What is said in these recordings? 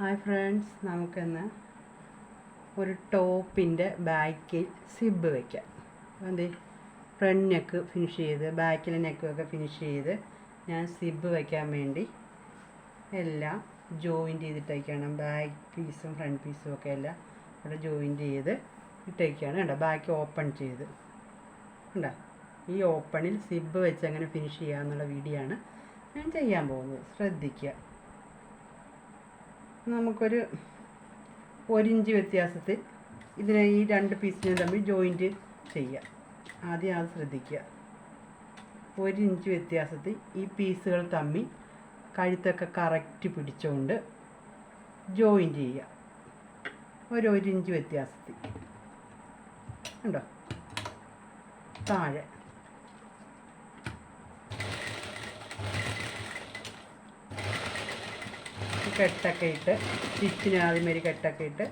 Hi friends നമുക്കിന്ന് ഒരു ടോപ്പിന്റെ ബാക്കിൽ സിബ് വയ്ക്കാം എന്ത്? ഫ്രണ്ട് നെക്ക് ഫിനിഷ് ചെയ്ത് ബാക്കിലെ നെക്കൊക്കെ ഫിനിഷ് ചെയ്ത് ഞാൻ സിബ് വയ്ക്കാൻ വേണ്ടി എല്ലാം ജോയിന്റ് ചെയ്തിട്ടേക്കാണ്. ബാക്ക് പീസും ഫ്രണ്ട് പീസും ഒക്കെ എല്ലാം ഇവിടെ ജോയിന്റ് ചെയ്ത് ഇട്ടേക്കാണ് കണ്ടോ ബാക്ക് ഓപ്പൺ ചെയ്ത്. കണ്ടോ? ഈ ഓപ്പണിൽ സിബ് വെച്ച് അങ്ങനെ ഫിനിഷ് ചെയ്യാമെന്നുള്ള വീഡിയോ ആണ് ഞാൻ ചെയ്യാൻ പോകുന്നത്. ശ്രദ്ധിക്കുക. നമുക്കൊരു ഒരിഞ്ച് വ്യത്യാസത്തിൽ ഇതിനെ ഈ രണ്ട് പീസിനെ തമ്മിൽ ജോയിന്റ് ചെയ്യുക. ആദ്യം അത് ശ്രദ്ധിക്കുക. ഒരിഞ്ച് വ്യത്യാസത്തിൽ ഈ പീസുകൾ തമ്മിൽ കഴുത്തൊക്കെ കറക്റ്റ് പിടിച്ചുകൊണ്ട് ജോയിന്റ് ചെയ്യുക. ഒരു ഒരിഞ്ച് വ്യത്യാസത്തിൽ. ഉണ്ടോ താഴെ. കെട്ടൊക്കെ ഇട്ട് സ്റ്റിച്ചിന് ആദ്യമേരി കെട്ടൊക്കെ ഇട്ട്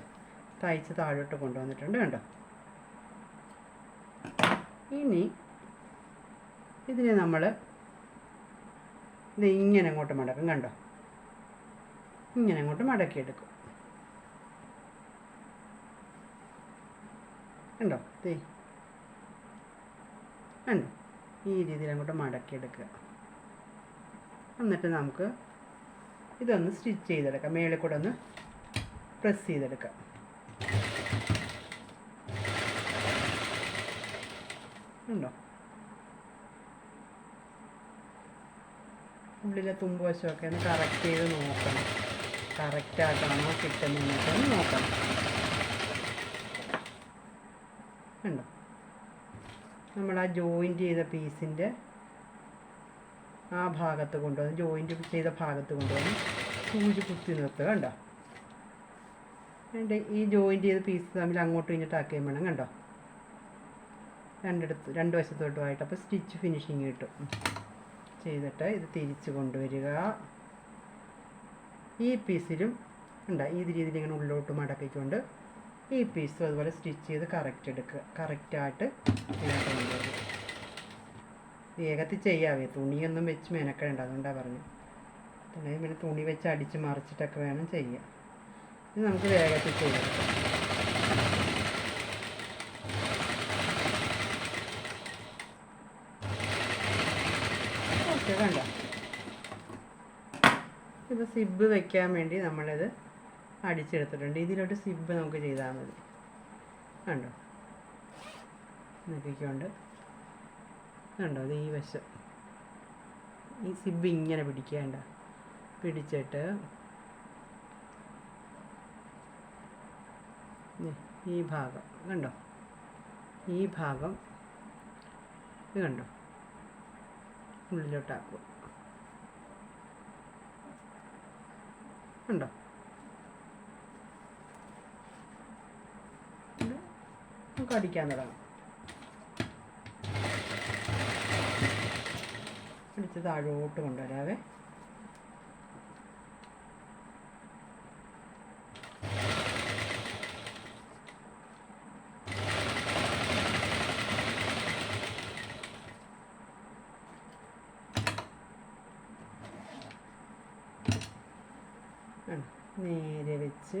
തയ്ച്ച് താഴോട്ട് കൊണ്ടുവന്നിട്ടുണ്ട് കണ്ടോ? ഇനി ഇതിനെ നമ്മൾ ഇത് ഇങ്ങനെ അങ്ങോട്ട് മടക്കും കണ്ടോ? ഇങ്ങനെ അങ്ങോട്ട് മടക്കിയെടുക്കും. കണ്ടോ? ദേ. കണ്ടോ? ഈ രീതിയിൽ അങ്ങോട്ട് മടക്കിയെടുക്കുക. എന്നിട്ട് നമുക്ക് ഇതൊന്ന് സ്റ്റിച്ച് ചെയ്തെടുക്കാം. മേളിൽ കൂടെ ഒന്ന് പ്രസ് ചെയ്തെടുക്കാം. ഉണ്ടോ? ഉള്ളിലെ തുമ്പ് വശമൊക്കെ ഒന്ന് കറക്റ്റ് ചെയ്ത് നോക്കണം. കറക്റ്റ് ആക്കണമോ കിട്ടുന്നതെന്നൊക്കെ ഒന്ന് നോക്കണം. ഉണ്ടോ നമ്മൾ ആ ജോയിന്റ് ചെയ്ത പീസിന്റെ ആ ഭാഗത്ത് കൊണ്ടുവന്ന് ജോയിന്റ് ചെയ്ത ഭാഗത്ത് കൊണ്ടുവന്ന് സൂചി കുത്തി നിർത്തുക കണ്ടോ? എന്നിട്ട് ഈ ജോയിന്റ് ചെയ്ത പീസ് തമ്മിൽ അങ്ങോട്ടും ഇങ്ങോട്ടും ആക്കുകയും വേണം കണ്ടോ? രണ്ടിടത്ത് രണ്ട് വശത്തോട്ടുമായിട്ട് അപ്പോൾ സ്റ്റിച്ച് ഫിനിഷിങ് കിട്ടും. ചെയ്തിട്ട് ഇത് തിരിച്ച് കൊണ്ടുവരിക. ഈ പീസിലും ഉണ്ട് ഈ രീതിയിൽ ഇങ്ങനെ ഉള്ളിലോട്ട് മടക്കിക്കൊണ്ട് ഈ പീസും അതുപോലെ സ്റ്റിച്ച് ചെയ്ത് കറക്റ്റ് എടുക്കുക. കറക്റ്റായിട്ട് ഇതിനകത്ത് കൊണ്ടുവരിക. വേഗത്തിൽ ചെയ്യാവേ. തുണിയൊന്നും വെച്ച് മെനക്കണ്ട അതുകൊണ്ടാണ് പറഞ്ഞു തുണി പിന്നെ തുണി വെച്ച് അടിച്ച് മറിച്ചിട്ടൊക്കെ വേണം ചെയ്യാം ഇത് നമുക്ക് വേഗത്തിൽ ചെയ്യാം. ഓക്കെ വേണ്ട ഇത് സിബ് വെക്കാൻ വേണ്ടി നമ്മളിത് അടിച്ചെടുത്തിട്ടുണ്ട്. ഇതിലോട്ട് സിബ് നമുക്ക് ചെയ്താൽ മതി. കണ്ടോ? നോക്കിക്കൊണ്ട്. കണ്ടോ? അത് ഈ വശം. ഈ സിബ് ഇങ്ങനെ പിടിക്കേണ്ട പിടിച്ചിട്ട് ഈ ഭാഗം കണ്ടോ? ഈ ഭാഗം ഇത് കണ്ടോ? ഉള്ളിലോട്ടാക്കുക കണ്ടോ? നമുക്ക് അടിക്കാൻ തുടങ്ങാം. അടിച്ച് താഴോട്ട് കൊണ്ടുവരാവേ. നേരെ വെച്ച്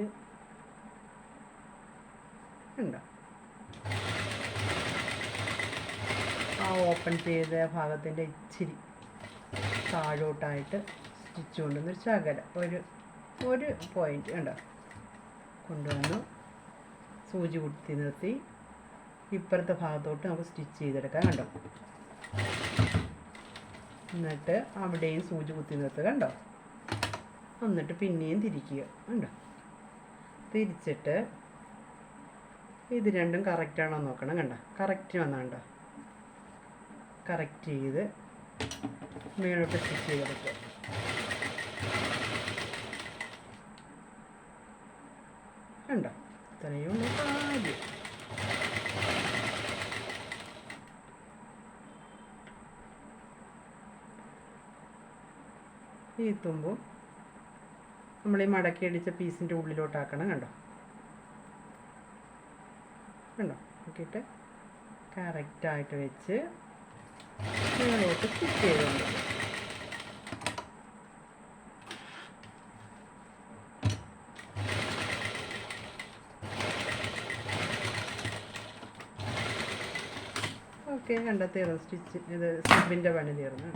ഉണ്ടോ ആ ഓപ്പൺ ചെയ്ത ഭാഗത്തിന്റെ ഇച്ചിരി താഴോട്ടായിട്ട് സ്റ്റിച്ച് കൊണ്ടുവന്ന് ഒരു ശകലം. ഒരു ഒരു പോയിന്റ് കണ്ടോ? കൊണ്ടുവന്നു. സൂചി കുത്തി നിർത്തി. ഇപ്പുറത്തെ ഭാഗത്തോട്ട് നമുക്ക് സ്റ്റിച്ച് ചെയ്തെടുക്കാം കണ്ടോ? എന്നിട്ട് അവിടെയും സൂചി കുത്തി നിർത്തുക കണ്ടോ? എന്നിട്ട് പിന്നെയും തിരിക്കുക കണ്ടോ? തിരിച്ചിട്ട് ഇത് രണ്ടും കറക്റ്റാണോ നോക്കണം കണ്ടോ? കറക്റ്റ് വന്നാണ്ടോ കറക്റ്റ് ചെയ്ത് മേലോട്ട് സ്റ്റിച്ച് ചെയ്തെടുക്കുക കണ്ടോ? ഇത്രയും കാര്യം. ഈ തുമ്പും നമ്മൾ ഈ മടക്കി അടിച്ച പീസിന്റെ ഉള്ളിലോട്ടാക്കണം കണ്ടോ? കണ്ടോ? നോക്കിയിട്ട് കറക്റ്റായിട്ട് വെച്ച് ഇതിലോട്ട് കുക്ക് ചെയ്ത് കൊടുക്കും ഓക്കെ കണ്ടെത്തി സ്റ്റിച്ച് ഇത് സ്റ്റിബിന്റെ പണി തീർന്നു.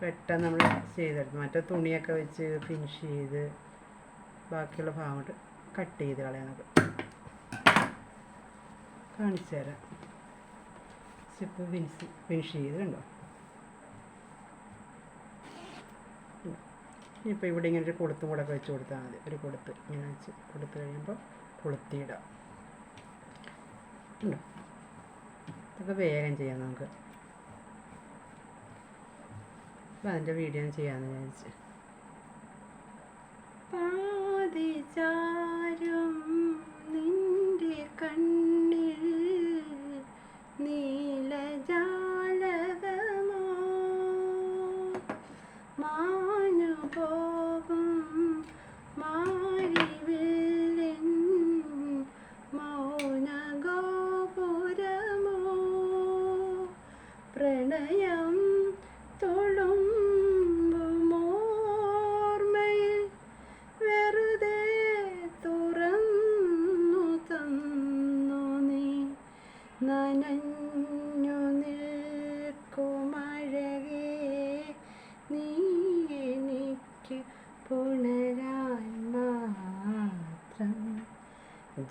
പെട്ടെന്ന് നമ്മൾ ചെയ്തെടുത്തു. മറ്റേ തുണിയൊക്കെ വെച്ച് ഫിനിഷ് ചെയ്ത് ബാക്കിയുള്ള ഭാഗം കട്ട് ചെയ്ത് കളയാനൊക്കെ കാണിച്ചു തരാം. സിപ്പ് ഫിനിഷ് ഫിനിഷ് ചെയ്തിട്ടുണ്ടോ? ഇനിയിപ്പോൾ ഇവിടെ ഇങ്ങനെ ഒരു കൊളുത്തും കൂടെ വെച്ച് കൊടുത്താൽ മതി. ഒരു കൊളുത്ത്. ഇങ്ങനെ വെച്ച് കൊടുത്ത് കഴിയുമ്പോൾ കൊളുത്തിയിടാം. ഇതൊക്കെ വേഗം ചെയ്യാം നമുക്ക്. അപ്പം അതിന്റെ വീഡിയോ ചെയ്യാമെന്ന് വിചാരിച്ച്. പാതിചാരും നിന്റെ കണ്ണിൽ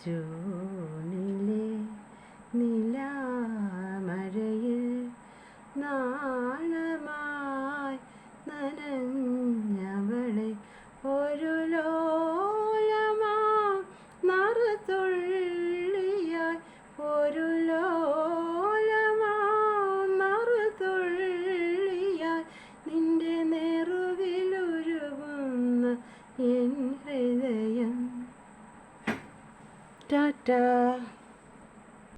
ജൂണിലെ നിലാമഴയിൽ നാണമായി നനഞ്ഞവളെ da da.